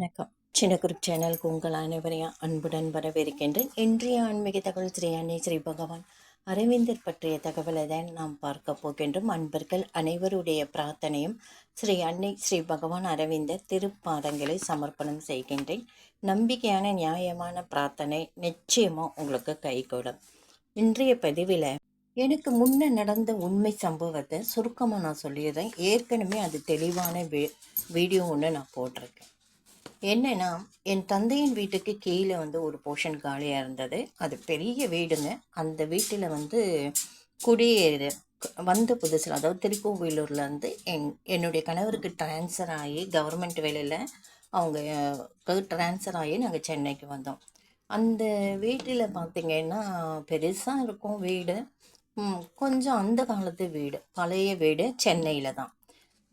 வணக்கம். சின்ன குரூப் சேனலுக்கு உங்கள் அனைவரையும் அன்புடன் வரவேற்கின்றேன். இன்றைய ஆன்மீக தகவல் ஸ்ரீ அன்னை ஸ்ரீ பகவான். அரவிந்தர் பற்றிய தகவலை தான் நாம் பார்க்க போகின்றோம். அன்பர்கள் அனைவருடைய பிரார்த்தனையும் ஸ்ரீ அன்னை ஸ்ரீ பகவான் அரவிந்தர் திருப்பாதங்களை சமர்ப்பணம் செய்கின்றேன். நம்பிக்கையான நியாயமான பிரார்த்தனை நிச்சயமாக உங்களுக்கு கைகூடும். இன்றைய பதிவில் எனக்கு முன்னே நடந்த உண்மை சம்பவத்தை சுருக்கமாக நான் சொல்லிடுறேன். ஏற்கனவே அது தெளிவான வீ வீடியோ ஒன்று நான் போட்டிருக்கேன். என்னன்னா என் தந்தையின் வீட்டுக்கு கீழே வந்து ஒரு போர்ஷன் காலியாக இருந்தது. அது பெரிய வீடுங்க. அந்த வீட்டில் வந்து குடியேறு வந்த புதுசில் அதாவது திருக்கோவிலூர்லேருந்து என் என்னுடைய கணவருக்கு ட்ரான்ஸ்ஃபர் ஆகி கவர்மெண்ட் வேலையில் அவங்க ட்ரான்ஸ்ஃபர் ஆகி நாங்கள் சென்னைக்கு வந்தோம். அந்த வீட்டில் பார்த்திங்கன்னா பெருசாக இருக்கும் வீடு. கொஞ்சம் அந்த காலத்து வீடு பழைய வீடு சென்னையில் தான்.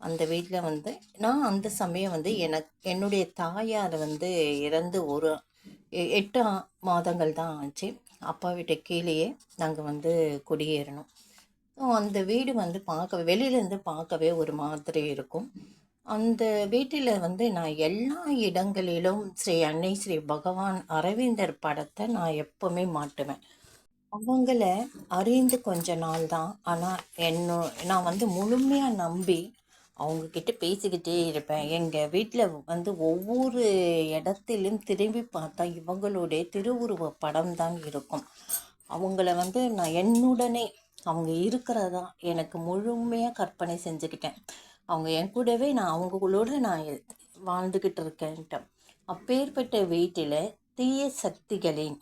அந்த வீட்டில் வந்து நான் அந்த சமயம் வந்து எனக்கு என்னுடைய தாயார் வந்து இறந்து ஒரு எட்டு மாதங்கள் தான் ஆச்சு. அப்பா வீட்டு கீழேயே நாங்கள் வந்து குடியேறணும். அந்த வீடு வந்து பார்க்க வெளியிலேருந்து பார்க்கவே ஒரு மாதிரி இருக்கும். அந்த வீட்டில் வந்து நான் எல்லா இடங்களிலும் ஸ்ரீ அன்னை ஸ்ரீ பகவான் அரவிந்தர் படத்தை நான் எப்போவுமே மாட்டுவேன். அவங்கள அறிந்து கொஞ்ச நாள் தான். ஆனால் என்னோ நான் வந்து முழுமையாக நம்பி அவங்கக்கிட்ட பேசிக்கிட்டே இருப்பேன். எங்கள் வீட்டில் வந்து ஒவ்வொரு இடத்திலும் திரும்பி பார்த்தா இவங்களுடைய திருவுருவ படம் தான் இருக்கும். அவங்கள வந்து நான் என்னுடனே அவங்க இருக்கிறதா எனக்கு முழுமையாக கற்பனை செஞ்சுக்கிட்டேன். அவங்க என் கூடவே நான் அவங்களோட நான் வாழ்ந்துக்கிட்டு இருக்கேன்ட்டு. அப்பேற்பட்ட வீட்டில் தீய சக்திகளின்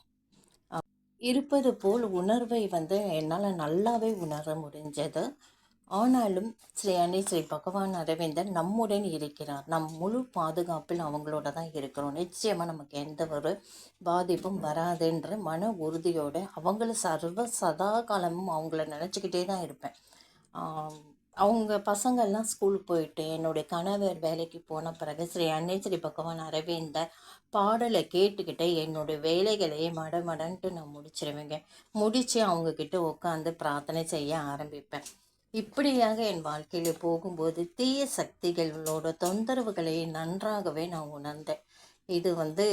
இருப்பது போல் உணர்வை வந்து என்னால் நல்லாவே உணர முடிஞ்சது. ஆனாலும் ஸ்ரீ அன்னை ஸ்ரீ பகவான் அரவிந்தர் நம்முடன் இருக்கிறார். நம் முழு பாதுகாப்பில் அவங்களோட தான் இருக்கிறோம். நிச்சயமாக நமக்கு எந்த ஒரு பாதிப்பும் வராதுன்ற மன உறுதியோடு அவங்கள சர்வ சதா காலமும் அவங்கள நினச்சிக்கிட்டே தான் இருப்பேன். அவங்க பசங்கள்லாம் ஸ்கூல் போயிட்டு என்னுடைய கணவர் வேலைக்கு போன பிறகு ஸ்ரீ அன்னை ஸ்ரீ பகவான் அரவிந்தர் பாடலை கேட்டுக்கிட்டே என்னுடைய வேலைகளையே மடமடன்ட்டு நான் முடிச்சிருவேங்க. முடித்து அவங்கக்கிட்ட உட்காந்து பிரார்த்தனை செய்ய ஆரம்பிப்பேன். இப்படியாக என் வாழ்க்கையில் போகும்போது தீய சக்திகளோட தொந்தரவுகளை நன்றாகவே நான் உணர்ந்தேன். இது வந்து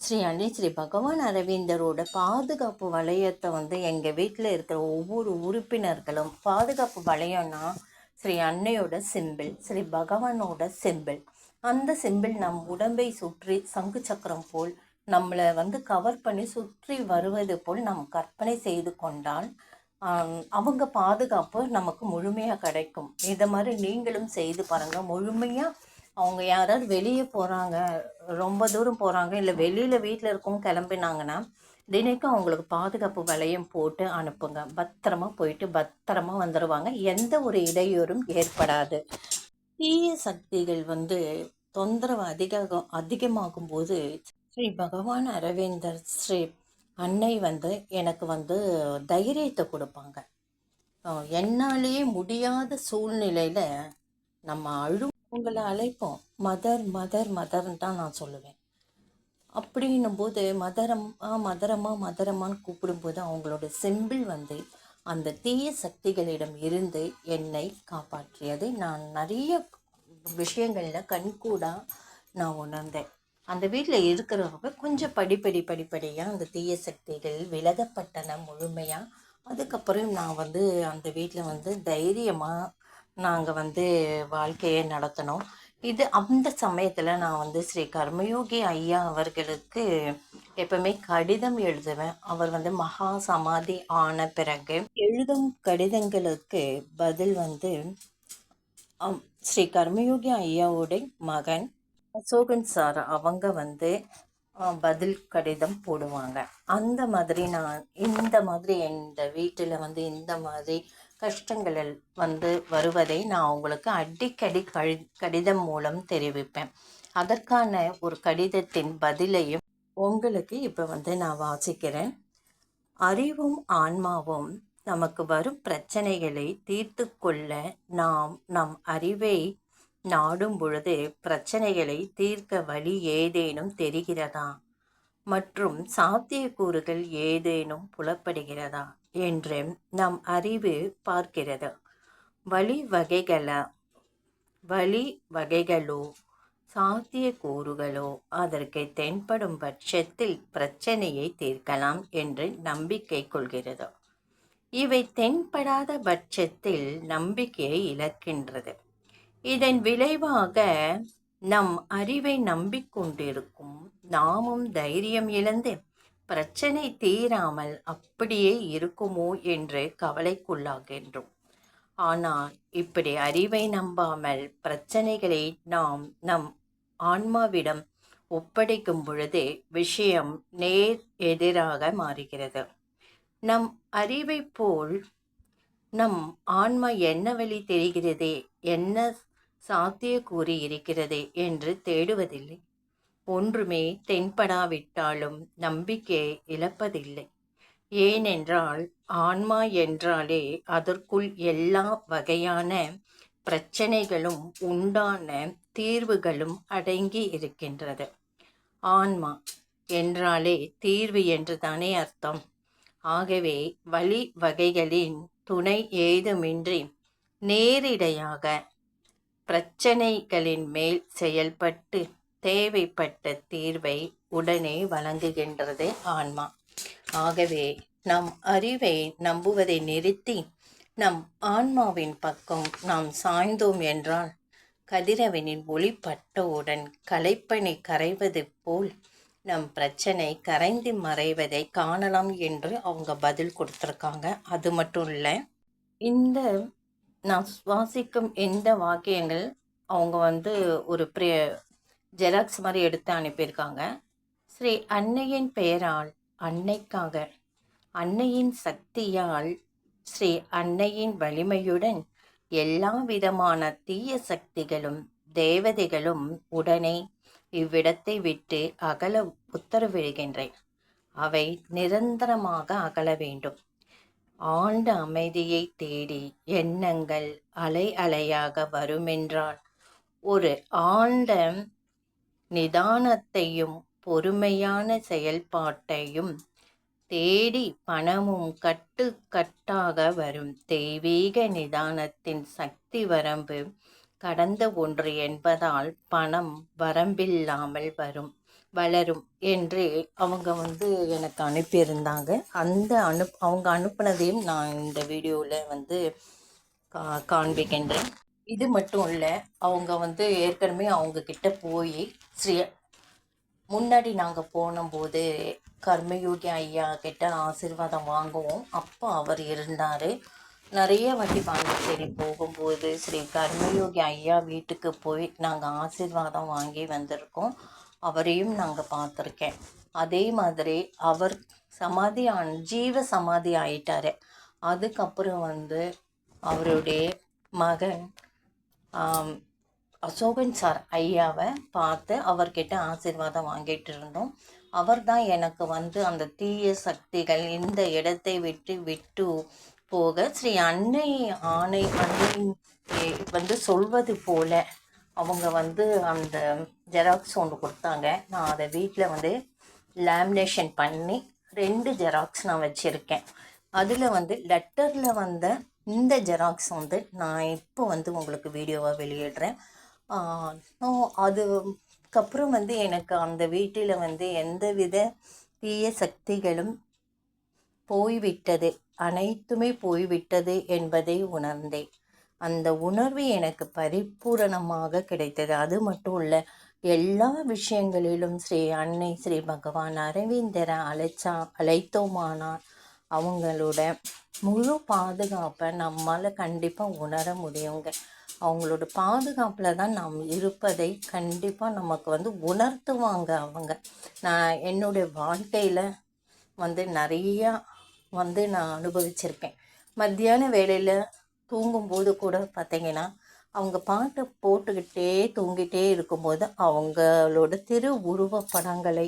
ஸ்ரீ அன்னை ஸ்ரீ பகவான் அரவிந்தரோட பாதுகாப்பு வளையத்தை வந்து எங்கள் வீட்டில் இருக்கிற ஒவ்வொரு உறுப்பினர்களும் பாதுகாப்பு வளையம்னா ஸ்ரீ அன்னையோட சிம்பிள் ஸ்ரீ பகவானோட சிம்பிள் அந்த சிம்பிள் நம் உடம்பை சுற்றி சங்கு சக்கரம் போல் நம்மளை வந்து கவர் பண்ணி சுற்றி வருவது போல் நாம் கற்பனை செய்து கொண்டால் அவங்க பாதுகாப்பு நமக்கு முழுமையாக கிடைக்கும். இதை மாதிரி நீங்களும் செய்து பாருங்கள் முழுமையாக அவங்க யாராவது வெளியே போகிறாங்க ரொம்ப தூரம் போகிறாங்க இல்லை வெளியில் வீட்டில் இருக்கவங்க கிளம்பினாங்கன்னா தினைக்கும் அவங்களுக்கு பாதுகாப்பு வளையம் போட்டு அனுப்புங்க. பத்திரமா போயிட்டு பத்திரமா வந்துடுவாங்க எந்த ஒரு இடையூறும் ஏற்படாது. தீய சக்திகள் வந்து தொந்தரவு அதிக அதிகமாகும் போது ஸ்ரீ பகவான் அரவிந்தர் ஸ்ரீ அன்னை வந்து எனக்கு வந்து தைரியத்தை கொடுப்பாங்க. என்னாலேயே முடியாத சூழ்நிலையில் நம்ம அழு உங்களை அழைப்போம். மதர் மதர் மதர்ன்னு தான் நான் சொல்லுவேன். அப்படின்னும் போது மதரமா மதரமா மதரமான்னு கூப்பிடும்போது அவங்களோட சிம்பிள் வந்து அந்த தீய சக்திகளிடம் இருந்து என்னை காப்பாற்றியது நான் நிறைய விஷயங்களில் கண்கூடாக நான் உணர்ந்தேன். அந்த வீட்டில் இருக்கிறவங்க கொஞ்சம் படிப்படி படிப்படியாக அந்த தீய சக்திகள் விலகப்பட்டன முழுமையாக அதுக்கப்புறம் நான் வந்து அந்த வீட்டில் வந்து தைரியமாக நாங்கள் வந்து வாழ்க்கையை நடத்தினோம் இது அந்த சமயத்தில் நான் வந்து ஸ்ரீ கர்மயோகி ஐயா அவர்களுக்கு எப்பவுமே கடிதம் எழுதுவேன். அவர் வந்து மகா சமாதி ஆன பிறகு எழுதும் கடிதங்களுக்கு பதில் வந்து ஸ்ரீ கர்மயோகி ஐயாவுடைய மகன் அசோகன் சார் அவங்க வந்து பதில் கடிதம் போடுவாங்க. அந்த மாதிரி நான் இந்த மாதிரி இந்த வீட்டில் வந்து இந்த மாதிரி கஷ்டங்கள் வந்து வருவதை நான் அவங்களுக்கு அடிக்கடி கடி கடிதம் மூலம் தெரிவிப்பேன். அதற்கான ஒரு கடிதத்தின் பதிலையும் உங்களுக்கு இப்போ வந்து நான் வாசிக்கிறேன். அறிவும் ஆன்மாவும் நமக்கு வரும் பிரச்சனைகளை தீர்த்து கொள்ள நாம் நம் அறிவை நாடும் பொழுது பிரச்சனைகளை தீர்க்க வழி ஏதேனும் தெரிகிறதா? மற்றும் சாத்தியக்கூறுகள் ஏதேனும் புலப்படுகிறதா? என்று நம் அறிவு பார்க்கிறது. வழி வகைகள வழி வகைகளோ சாத்தியக்கூறுகளோ அதற்கு தென்படும் பட்சத்தில் பிரச்சனையை தீர்க்கலாம் என்று நம்பிக்கை கொள்கிறது. இவை தென்படாத பட்சத்தில் நம்பிக்கையை இழக்கின்றது. இதன் விளைவாக நம் அறிவை நம்பிக்கொண்டிருக்கும் நாமும் தைரியம் இழந்து பிரச்சனை தீராமல் அப்படியே இருக்குமோ என்று கவலைக்குள்ளாகின்றோம். ஆனால் இப்படி அறிவை நம்பாமல் பிரச்சனைகளை நாம் நம் ஆன்மாவிடம் ஒப்படைக்கும் பொழுது விஷயம் நேர் எதிராக மாறுகிறது. நம் அறிவை போல் நம் ஆன்மா என்ன வழி தெரிகிறதே? என்ன சாத்தியக்கூறி இருக்கிறதே என்று தேடுவதில்லை. ஒன்றுமே தென்படாவிட்டாலும் நம்பிக்கையை இழப்பதில்லை. ஏனென்றால் ஆன்மா என்றாலே அதற்குள் எல்லா வகையான பிரச்சனைகளும் உண்டான தீர்வுகளும் அடங்கி இருக்கின்றது. ஆன்மா என்றாலே தீர்வு என்று தானே அர்த்தம். ஆகவே வழி வகைகளின் துணை ஏதுமின்றி நேரிடையாக பிரச்சனைகளின் மேல் செயல்பட்டு தேவைப்பட்ட தீர்வை உடனே வழங்குகின்றது ஆன்மா. ஆகவே நம் அறிவை நம்புவதை நிறுத்தி நம் ஆன்மாவின் பக்கம் நாம் சாய்ந்தோம் என்றால் கதிரவனின் ஒளி பட்டவுடன் கரைவது போல் நம் பிரச்சனை கரைந்து மறைவதை காணலாம் என்று அவங்க பதில் கொடுத்துருக்காங்க. அது மட்டும் இல்லை இந்த நான் சுவாசிக்கும் எந்த வாக்கியங்கள் அவங்க வந்து ஒரு ப்ரே ஜெராக்ஸ் மாதிரி எடுத்து அனுப்பியிருக்காங்க. ஸ்ரீ அன்னையின் பெயரால் அன்னைக்காக அன்னையின் சக்தியால் ஸ்ரீ அன்னையின் வலிமையுடன் எல்லா விதமான தீய சக்திகளும் தேவதைகளும் உடனே இவ்விடத்தை விட்டு அகல உத்தரவிடுகின்றேன். அவை நிரந்தரமாக அகல வேண்டும். ஆழ்ந்த அமைதியை தேடி எண்ணங்கள் அலை அலையாக வருமென்றால் ஒரு ஆழ்ந்த நிதானத்தையும் பொறுமையான செயல்பாட்டையும் தேடி பணமும் கட்டு கட்டாக வரும் தெய்வீக நிதானத்தின் சக்தி வரம்பு கடந்த ஒன்று என்பதால் பணம் வரம்பில்லாமல் வரும். வளரும் என்று அவங்க வந்து எனக்கு அனுப்பியிருந்தாங்க. அந்த அனுப் அவங்க அனுப்புனதையும் நான் இந்த வீடியோவில் வந்து கா காண்பிக்கின்றேன். இது மட்டும் இல்லை அவங்க வந்து ஏற்கனவே அவங்கக்கிட்ட போய் ஸ்ரீ முன்னாடி நாங்கள் போனபோது கர்மயோகி ஐயா கிட்ட ஆசீர்வாதம் வாங்குவோம். அப்போ அவர் இருந்தார். நிறைய வாட்டி பாண்டிச்சேரி போகும்போது ஸ்ரீ கர்மயோகி ஐயா வீட்டுக்கு போய் நாங்கள் ஆசீர்வாதம் வாங்கி வந்திருக்கோம். அவரையும் நாங்கள் பார்த்துருக்கேன். அதே மாதிரி அவர் சமாதி ஆன் ஜீவ சமாதி ஆயிட்டார். அதுக்கப்புறம் வந்து அவருடைய மகன் அசோகன் சார் ஐயாவை பார்த்து அவர்கிட்ட ஆசீர்வாதம் வாங்கிட்டு இருந்தோம். அவர் தான் எனக்கு வந்து அந்த தீய சக்திகள் இந்த இடத்தை விட்டு விட்டு போக ஸ்ரீ அன்னை ஆணை அன்னை வந்து சொல்வது போல அவங்க வந்து அந்த ஜெராக்ஸ் ஒன்று கொடுத்தாங்க. நான் அதை வீட்டில் வந்து லேமினேஷன் பண்ணி ரெண்டு ஜெராக்ஸ் நான் வச்சுருக்கேன். அதில் வந்து லெட்டரில் வந்த இந்த ஜெராக்ஸ் வந்து நான் இப்போ வந்து உங்களுக்கு வீடியோவாக வெளியிடுறேன். அதுக்கப்புறம் வந்து எனக்கு அந்த வீட்டில் வந்து எந்தவித தீய சக்திகளும் போய்விட்டது. அனைத்துமே போய்விட்டது என்பதை உணர்ந்தேன். அந்த உணர்வு எனக்கு பரிபூரணமாக கிடைத்தது. அது மட்டும் இல்லை எல்லா விஷயங்களிலும் ஸ்ரீ அன்னை ஸ்ரீ பகவான் அரவிந்தரை அழைச்சா அழைத்தோமானால் அவங்களோட முழு பாதுகாப்பை நம்மால் கண்டிப்பாக உணர முடியுங்க. அவங்களோட பாதுகாப்பில் தான் நாம் இருப்பதை கண்டிப்பாக நமக்கு வந்து உணர்த்துவாங்க அவங்க. நான் என்னுடைய வாழ்க்கையில் வந்து நிறையா வந்து நான் அனுபவிச்சிருக்கேன். மத்தியான வேலையில் தூங்கும்போது கூட பார்த்தீங்கன்னா அவங்க பாட்டை போட்டுக்கிட்டே தூங்கிட்டே இருக்கும்போது அவங்களோட திரு உருவப்படங்களை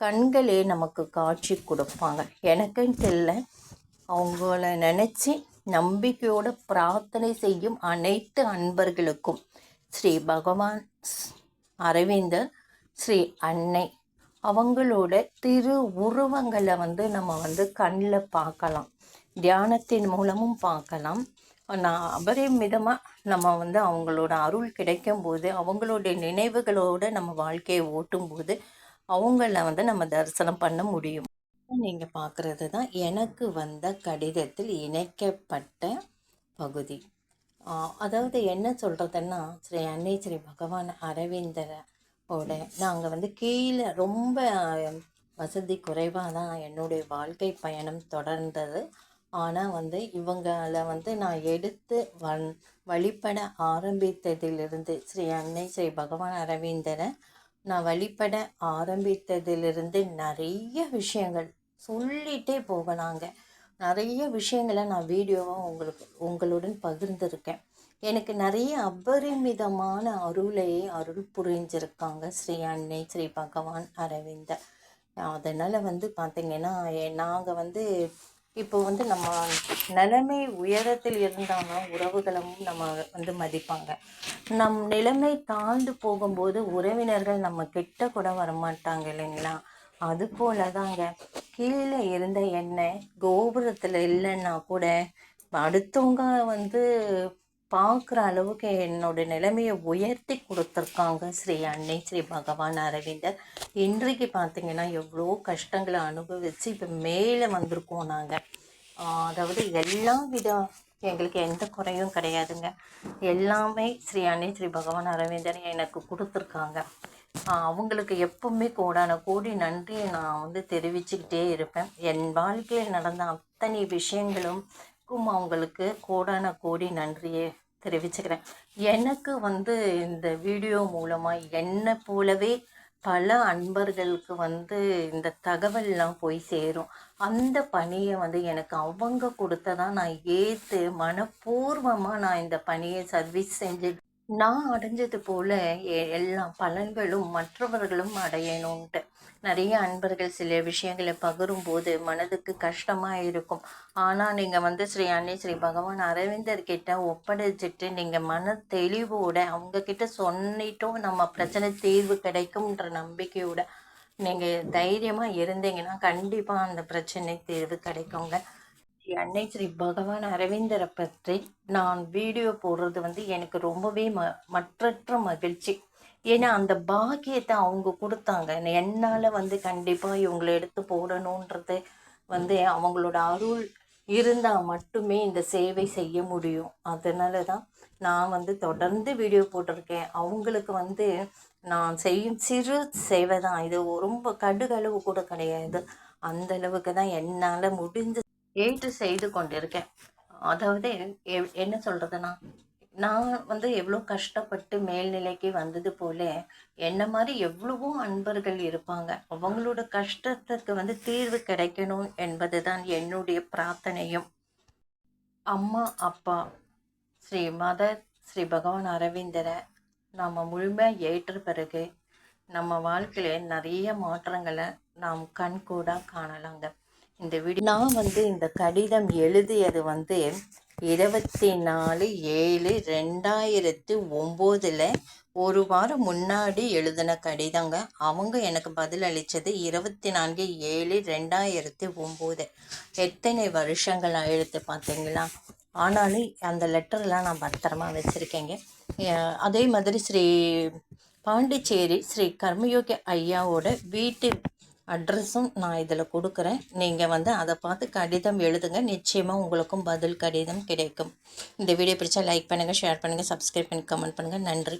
கண்களே நமக்கு காட்சி கொடுப்பாங்க. எனக்குன்னு தெரியல. அவங்கள நினச்சி நம்பிக்கையோட பிரார்த்தனை செய்யும் அனைத்து அன்பர்களுக்கும் ஸ்ரீ பகவான் அரவிந்தர் ஸ்ரீ அன்னை அவங்களோட திரு உருவங்களை வந்து நம்ம வந்து கண்ணில் பார்க்கலாம். தியானத்தின் மூலமும் பார்க்கலாம். நான் அபரிமிதமாக நம்ம வந்து அவங்களோட அருள் கிடைக்கும்போது அவங்களுடைய நினைவுகளோடு நம்ம வாழ்க்கையை ஓட்டும்போது அவங்கள வந்து நம்ம தரிசனம் பண்ண முடியும். நீங்கள் பார்க்குறது தான் எனக்கு வந்த கடிதத்தில் இணைக்கப்பட்ட பகுதி. அதாவது என்ன சொல்கிறதுன்னா ஸ்ரீ அன்னை ஸ்ரீ பகவான் அரவிந்தரோட நாங்கள் வந்து கீழே ரொம்ப வசதி குறைவாக தான் என்னுடைய வாழ்க்கை பயணம் தொடர்ந்தது. ஆனால் வந்து இவங்கள வந்து நான் எடுத்து வன் வழிபட ஆரம்பித்ததிலிருந்து ஸ்ரீ அன்னை ஸ்ரீ பகவான் அரவிந்தரை நான் வழிபட ஆரம்பித்ததிலிருந்து நிறைய விஷயங்கள் சொல்லிகிட்டே போகலாங்க. நிறைய விஷயங்களை நான் வீடியோவாக உங்களுக்கு உங்களுடன் பகிர்ந்திருக்கேன். எனக்கு நிறைய அபரிமிதமான அருளை அருள் புரிஞ்சிருக்காங்க ஸ்ரீ அன்னை ஸ்ரீ பகவான் அரவிந்தர். அதனால் வந்து பார்த்திங்கன்னா நாங்கள் வந்து இப்போ வந்து நம்ம நிலைமை உயரத்தில் இருந்தாலும் உறவுகளும் நம்ம வந்து மதிப்பாங்க. நம் நிலைமை தாழ்ந்து போகும்போது உறவினர்கள் நம்ம கிட்ட கூட வரமாட்டாங்க இல்லைங்களா? அது போல தாங்க கீழே இருந்த எண்ணெய் கோபுரத்தில் இல்லைன்னா கூட அடுத்தவங்க வந்து பார்க்குற அளவுக்கு என்னோட நிலைமையை உயர்த்தி கொடுத்துருக்காங்க ஸ்ரீ அன்னை ஸ்ரீ பகவான் அரவிந்தர். இன்றைக்கு பார்த்தீங்கன்னா எவ்வளோ கஷ்டங்களை அனுபவித்து இப்போ மேலே வந்திருக்கோம் நாங்கள் அதாவது எல்லா வித எங்களுக்கு எந்த குறையும் கிடையாதுங்க. எல்லாமே ஸ்ரீ அன்னை ஸ்ரீ பகவான் அரவிந்தர் எனக்கு கொடுத்துருக்காங்க. அவங்களுக்கு எப்பவுமே கோடான கோடி நன்றியை நான் வந்து தெரிவிச்சுக்கிட்டே இருப்பேன். என் வாழ்க்கையில் நடந்த அத்தனை விஷயங்களும் அவங்களுக்கு. கோடான கோடி நன்றியை தெரிவிச்சுக்கிறேன். எனக்கு வந்து இந்த வீடியோ மூலமாக என்னை போலவே பல அன்பர்களுக்கு வந்து இந்த தகவல்லாம் போய் சேரும். அந்த பணியை வந்து எனக்கு அவங்க கொடுத்ததான் நான் ஏற்று மனப்பூர்வமாக நான் இந்த பணியை சர்வீஸ் செஞ்சு நான் அடைஞ்சது போல எ- எல்லா பலன்களும் மற்றவர்களும் அடையணும்ட்டு. நிறைய அன்பர்கள் சில விஷயங்களை பகிரும்போது மனதுக்கு கஷ்டமாக இருக்கும். ஆனால் நீங்கள் வந்து ஸ்ரீ அன்னை ஸ்ரீ பகவான் அரவிந்தர் கிட்ட ஒப்படைச்சிட்டு நீங்கள் மன தெளிவோட அவங்கக்கிட்ட சொன்னிட்டும் நம்ம பிரச்சனை தீர்வு கிடைக்கும்ன்ற நம்பிக்கையோட நீங்கள் தைரியமாக இருந்தீங்கன்னா கண்டிப்பாக அந்த பிரச்சனை தீர்வு கிடைக்குங்க. அன்னை ஸ்ரீ பகவான் அரவிந்தரை பற்றி நான் வீடியோ போடுறது வந்து எனக்கு ரொம்பவே ம மற்றற்ற மகிழ்ச்சி. ஏன்னா அந்த பாக்கியத்தை அவங்க கொடுத்தாங்க. என்னால் வந்து கண்டிப்பாக இவங்களை எடுத்து போடணுன்றது வந்து அவங்களோட அருள் இருந்தால் மட்டுமே இந்த சேவை செய்ய முடியும். அதனால தான் நான் வந்து தொடர்ந்து வீடியோ போட்டிருக்கேன். அவங்களுக்கு வந்து நான் செய்யும் சிறு சேவை தான் இது ரொம்ப கடுகளவு கூட கிடையாது. அந்த அளவுக்கு தான் என்னால் முடிஞ்ச ஏற்று செய்து கொண்டிருக்கேன். அதாவது என்ன சொல்கிறதுனா நான் வந்து எவ்வளோ கஷ்டப்பட்டு மேல்நிலைக்கு வந்தது போல என்ன மாதிரி எவ்வளவோ அன்பர்கள் இருப்பாங்க. அவங்களோட கஷ்டத்துக்கு வந்து தீர்வு கிடைக்கணும் என்பது தான் என்னுடைய பிரார்த்தனையும். அம்மா அப்பா ஸ்ரீ மதர் ஸ்ரீ பகவான் அரவிந்தரை நாம் முழுமையாக ஏற்ற பிறகு நம்ம வாழ்க்கையில் நிறைய மாற்றங்களை நாம் கண்கூடாக காணலாங்க. இந்த வீடியோ நான் வந்து இந்த கடிதம் எழுதியது வந்து இருபத்தி நாலு ஏழு ரெண்டாயிரத்து ஒம்போதில் ஒரு வாரம் முன்னாடி எழுதின கடிதங்க. அவங்க எனக்கு பதில் அளித்தது இருபத்தி நான்கு ஏழு ரெண்டாயிரத்தி ஒம்பது. எத்தனை வருஷங்கள் ஆயிடுத்து பார்த்தீங்களா ஆனாலும் அந்த லெட்டர்லாம் நான் பத்திரமா வச்சுருக்கேங்க. அதே மாதிரி ஸ்ரீ பாண்டிச்சேரி ஸ்ரீ கர்மயோகி ஐயாவோட வீட்டு அட்ரஸும் நான் இதில் கொடுக்குறேன். நீங்கள் வந்து அதை பார்த்து கடிதம் எழுதுங்க. நிச்சயமாக உங்களுக்கும் பதில் கடிதம் கிடைக்கும். இந்த வீடியோ பிடிச்சா லைக் பண்ணுங்கள் ஷேர் பண்ணுங்கள் சப்ஸ்கிரைப் பண்ணி கமெண்ட் பண்ணுங்கள் நன்றி.